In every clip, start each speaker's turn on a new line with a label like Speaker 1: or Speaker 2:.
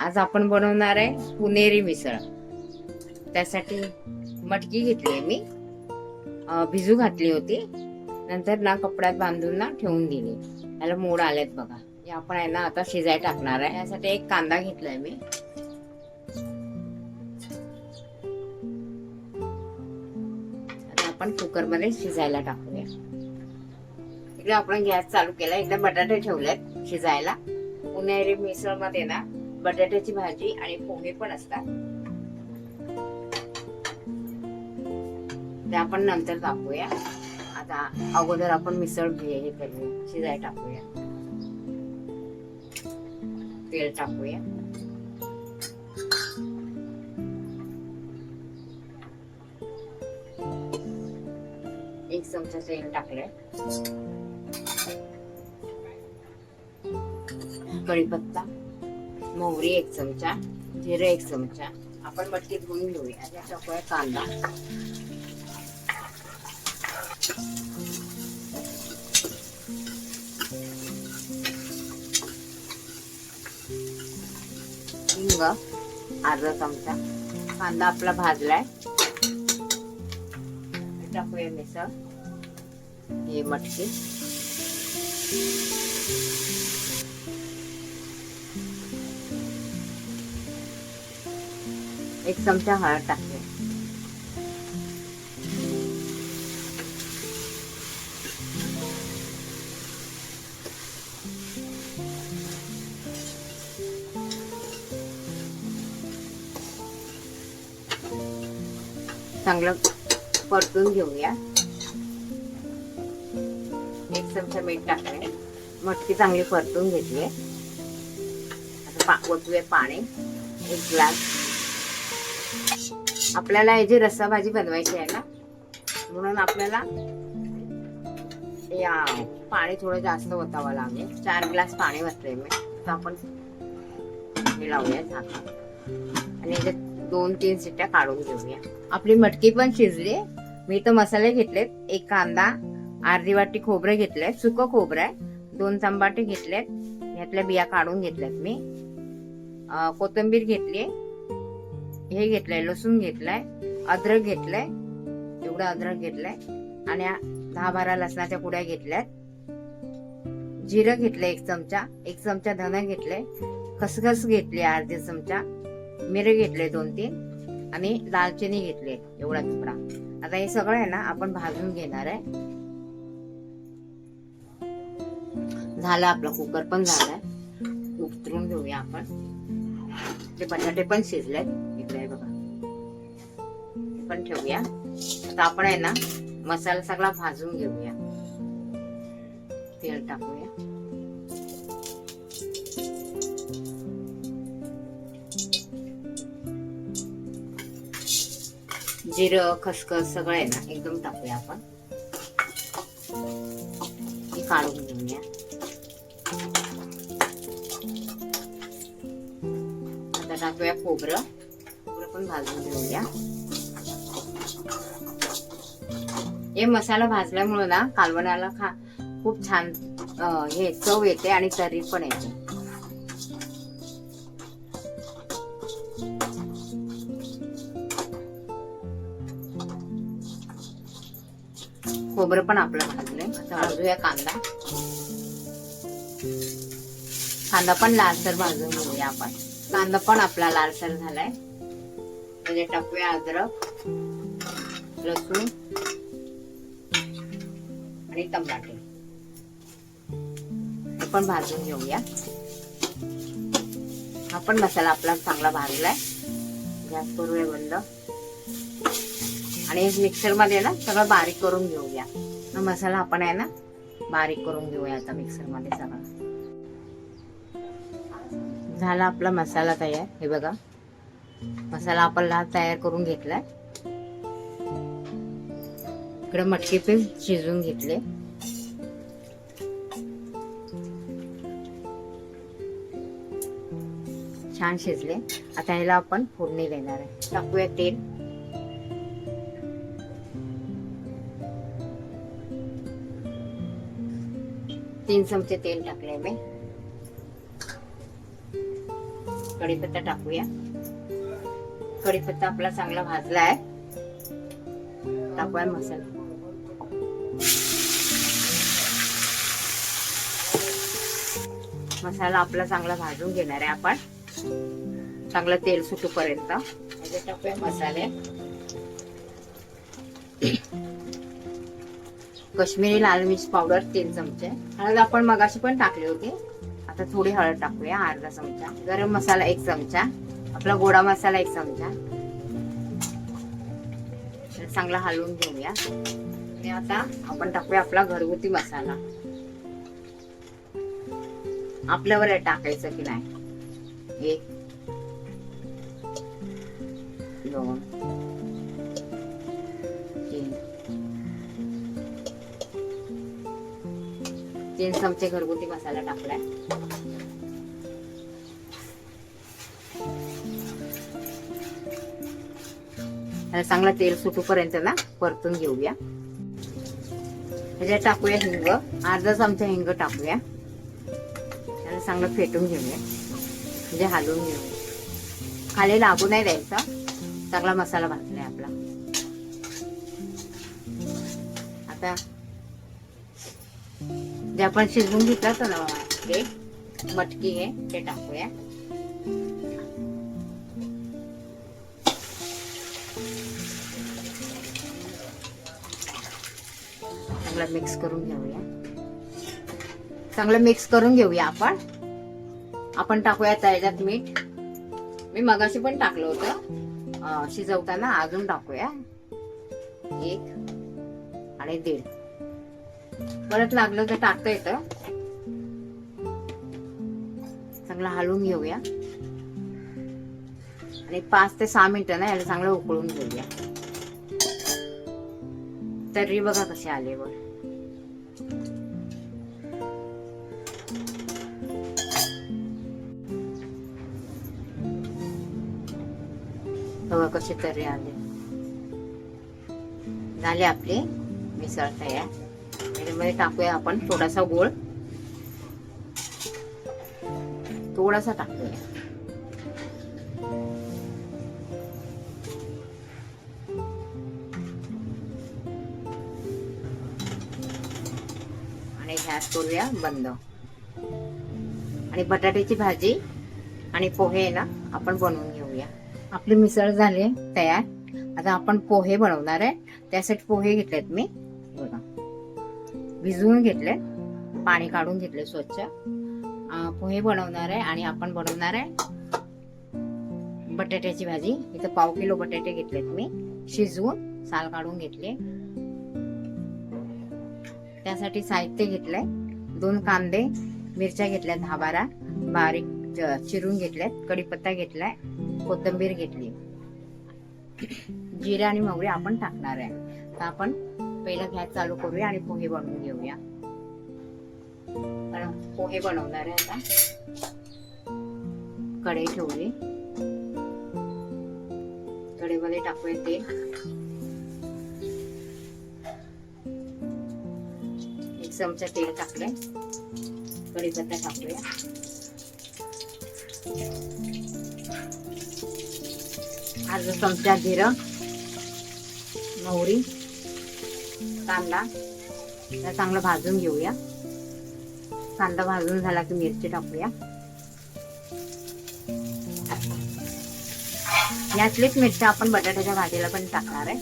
Speaker 1: आज आपण बनवणार आहे पुणेरी मिसळ. त्यासाठी मटकी घेतली आहे मी. भिजू घातली होती. नंतर ना कपड्यात बांधून ना ठेवून दिली. त्याला मोड आलेत बघा. हे आपण आहे ना आता शिजाय टाकणार आहे. यासाठी एक कांदा घेतलाय मी. आता आपण कुकरमध्ये शिजायला टाकूया. इकडे आपण गॅस चालू केला. एकदा बटाटे ठेवलेत शिजायला. पुणेरी मिसळमध्ये ना बटाट्याची भाजी आणि पोहे पण असतात. ते आपण नंतर टाकूया आता अगोदर आपण मिसळ घे हे करूया शिजाय टाकूया. तेल टाकूया. एक चमचा तेल टाकलंय. कढीपत्ता. मोहरी एक चमचा जिरं एक चमचा. आपण मटकी धुवून घेऊया. आता टाकूया कांदा. हिंग अर्धा चमचा. कांदा आपला भाजलाय. टाकूया मिसळ. हे मटकी. एक चमचा हळद टाकते चांगलं परतून घेऊया. एक चमचा मीठ टाकले. मटकी चांगली परतून घेतली. आता पा ओतूया पाणी. एक ग्लास आपल्याला याची रस्सा भाजी बनवायची आहे ना म्हणून आपल्याला या पाणी थोडं जास्त ओतावं लागेल. चार ग्लास पाणी वतले मी. तर आपण हे लावूया झाकण. आणि याच्यात दोन तीन सिट्ट्या काढून घेऊया. आपली मटकी पण शिजली. मी तर मसाले घेतलेत. एक कांदा अर्धी वाटी खोबरं घेतलंय. सुकं खोबरं आहे. दोन चंबाटे घेतलेत. यातल्या बिया काढून घेतल्यात मी. कोथिंबीर घेतली. हे घेतलंय लसूण घेतलाय अद्रक घेतलंय एवढं अद्रक घेतलंय आणि दहा बारा लसणाच्या पुड्या घेतल्यात. जिरं घेतलंय एक चमचा एक चमचा धन घेतलंय खसखस घेतली अर्धे चमचा मिरे घेतले दोन तीन आणि दालचिनी घेतली एवढा तुकडा. आता हे सगळं आहे ना आपण भाजून घेणार आहे. झालं आपला कुकर पण झालाय. उतरून घेऊया आपण. ते बटाटे पण शिजलेत. पण ठेवूया. आता आपण आहे ना मसाला सगळा भाजून घेऊया. तेल टाकूया. जिरं खसखस सगळं आहे ना एकदम टाकूया आपण. काढून घेऊया. आता टाकूया खोबरं. खोबरं पण भाजून घेऊया. हे मसाला भाजल्यामुळे ना कालवणाला खा खूप छान हे चव येते आणि तरी पण येते. खोबरं पण आपलं भाजलंय. आता भाजूया कांदा. कांदा पण लालसर भाजून घेऊया आपण. कांदा पण आपला लालसर झालाय. म्हणजे टाकूया अद्रक लसूण आणि टमाटे आपण पण भाजून घेऊया. हा पण मसाला आपला चांगला भाजलाय. गॅस करूया बंद. आणि मिक्सरमध्ये ना सगळं बारीक करून घेऊया. मसाला आपण आहे ना बारीक करून घेऊया आता मिक्सरमध्ये सगळं. झाला आपला मसाला तयार. हे बघा. मसाला आपण तयार करून घेतलाय. इकडे मटकी पण शिजवून घेतले. छान शिजले. आता ह्याला आपण फोडणी देणार आहे. टाकूया तेल. तीन चमचे तेल टाकले मी. कढीपत्ता टाकूया. कढीपत्ता आपला चांगला भाजला आहे टाकूया मसाला. मसाला आपला चांगला भाजून घेणार आहे आपण. चांगलं तेल सुटूपर्यंत. टाकूया मसाले. कश्मीरी लाल मिर्च पावडर तीन चमचे. हळद आपण मगाशी पण टाकली होती. आता थोडी हळद टाकूया अर्धा चमचा. गरम मसाला एक चमचा. आपला गोडा मसाला एक चमचा. चांगला हलवून घेऊया. आणि आता आपण टाकूया आपला घरगुती मसाला. आपल्यावर आहे टाकायचं की नाही? एक दोन तीन. तीन चमचे घरगुती मसाला टाकलाय. त्याला चांगला तेल सुटूपर्यंत ना परतून घेऊया. ह्याच्यात टाकूया हिंग. अर्धा चमचा हिंग टाकूया. चांगलं फेटून घेऊया. म्हणजे हलवून घेऊया. खाली लागू नाही द्यायचा. चांगला मसाला भाजलाय आपला. आता जे आपण शिजवून घेतलं तर ना मटकी हे ते टाकूया. चांगलं मिक्स करून घेऊया. चांगलं मिक्स करून घेऊया आपण. आपण टाकूया त्याच्यात मीठ. मी मगाशी पण टाकलं होतं. शिजवताना अजून टाकूया. एक आणि दीड. परत लागलं तर टाकता येतं. चांगलं हलवून घेऊया. आणि पाच ते सहा मिनिटं ना याला चांगलं उकळून घेऊया. तर्री बघा कसे आले वर. कसे तरी आले. झाले आपले. मिसळ तयार. त्याच्यामध्ये टाकूया आपण. थोडासा गोळ थोडासा टाकूया. आणि गॅस करूया बंद. आणि बटाट्याची भाजी आणि पोहे ना आपण बनवून आपली मिसळ झाली तयार. आता आपण पोहे बनवणार आहे. त्यासाठी पोहे घेतलेत मी. बघा. भिजवून घेतले. पाणी काढून घेतले स्वच्छ. पोहे बनवणार आहे आणि आपण बनवणार आहे बटाट्याची भाजी. इथं पाव किलो बटाटे घेतलेत मी. शिजवून साल काढून घेतले. त्यासाठी साहित्य घेतलंय. दोन कांदे मिरच्या घेतल्या दहा बारा. बारीक चिरून घेतल्यात कढीपत्ता घेतलाय कोथिंबीर घेतली. जिरे आणि मोहरी आपण टाकणार आहे. तर आपण पहिला गॅस चालू करूया आणि पोहे बनवून घेऊया. कारण पोहे बनवणार आहे आता. कढई ठेवली. कढईमध्ये टाकूया तेल. एक चमचा तेल टाकलंय. कढीपत्ता टाकूया. अर्धा चमचा जिरं मोहरी कांदा. त्याला चांगलं भाजून घेऊया. कांदा भाजून झाला की मिरची टाकूया. यातलीच मिरची आपण बटाट्याच्या भाजीला पण टाकणार आहे.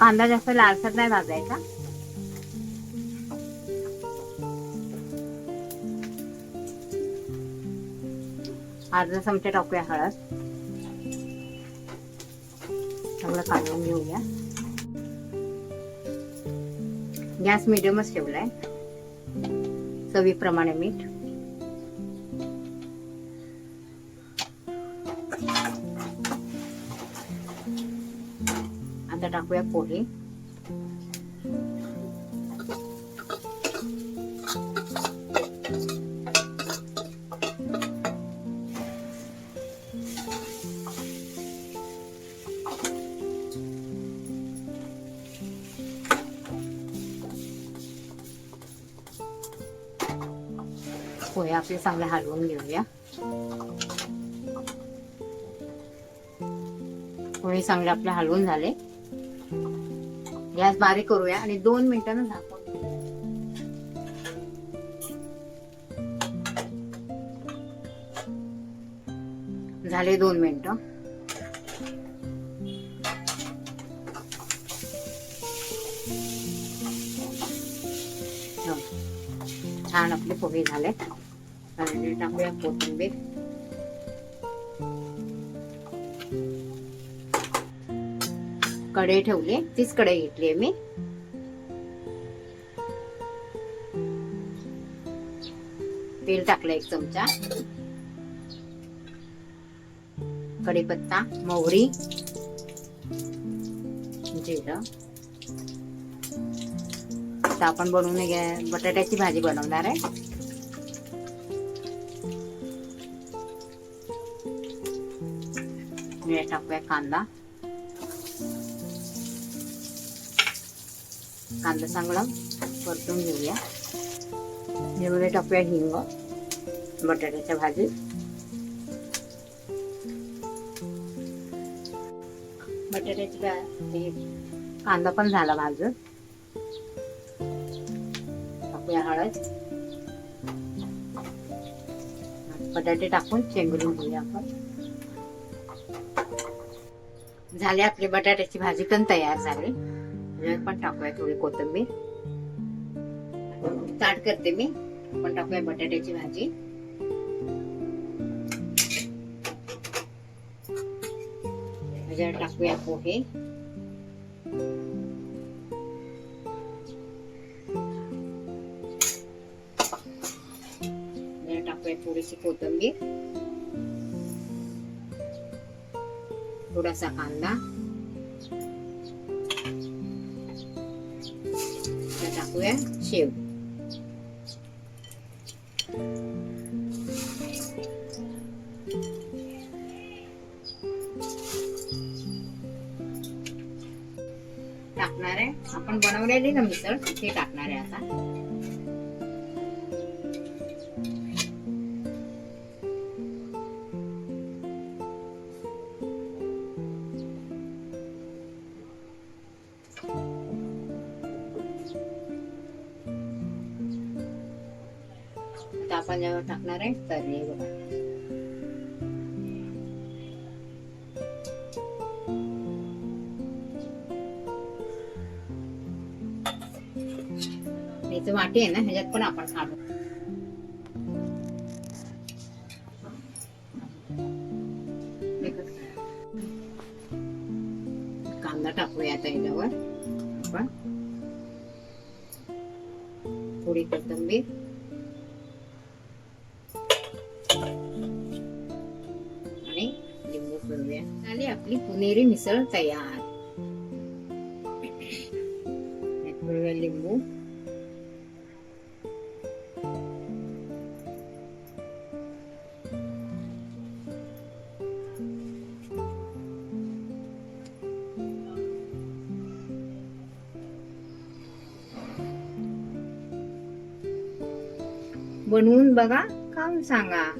Speaker 1: कांदा जास्त लालसर नाही भाजायचा. अर्धा चमचा टाकूया हळद. चांगलं काढून घेऊया. गॅस मिडियमच ठेवलाय. चवीप्रमाणे मीठ. आता टाकूया पोहे. पोहे पोहे चांगले हलवून घेऊया. पोहे चांगले आपले हलवून झाले? गॅस बारीक करूया आणि दोन मिनिटांना झाकून झाले दोन मिनिटं. छान आपले पोहे झाले. आणि टाकूया कोथिंबीर कढई ठेवली तीच कढई घेतली मी. तेल टाकलं एक चमचा. कढीपत्ता मोहरी जिरं. आता आपण बनवून घ्या बटाट्याची भाजी बनवणार आहे. मिरं टाकूया कांदा. कांदा चांगला परतून घेऊया. यामध्ये टाकूया हिंग बटाट्याच्या भाजी. बटाट्याची भाजी कांदा पण झाला भाजून. टाकूया हळद. बटाटे टाकून शेंगरून घेऊया आपण. झाली आपली बटाट्याची भाजी पण तयार झाली. त्याच्यात पण टाकूया थोडी कोथिंबीर. स्टार्ट करते मी. पण टाकूया बटाट्याची भाजी. त्याच्यात टाकूया पोहे. टाकूया थोडीशी कोथिंबीर. थोडासा कांदा त्यात टाकूया शेव टाकणार आहे आपण बनवलेली ना मिसळ ते टाकणार आहे आता आता टाकणार आहे तर्री बघा याचं वाटी आहे ना ह्याच्यात पण आपण काढू कांदा टाकूया आता याच्यावर आपण थोडी कोथिंबीर झाली आपली पुणेरी मिसळ तयार यात पिळूया लिंबू बनवून बघा खाऊन सांगा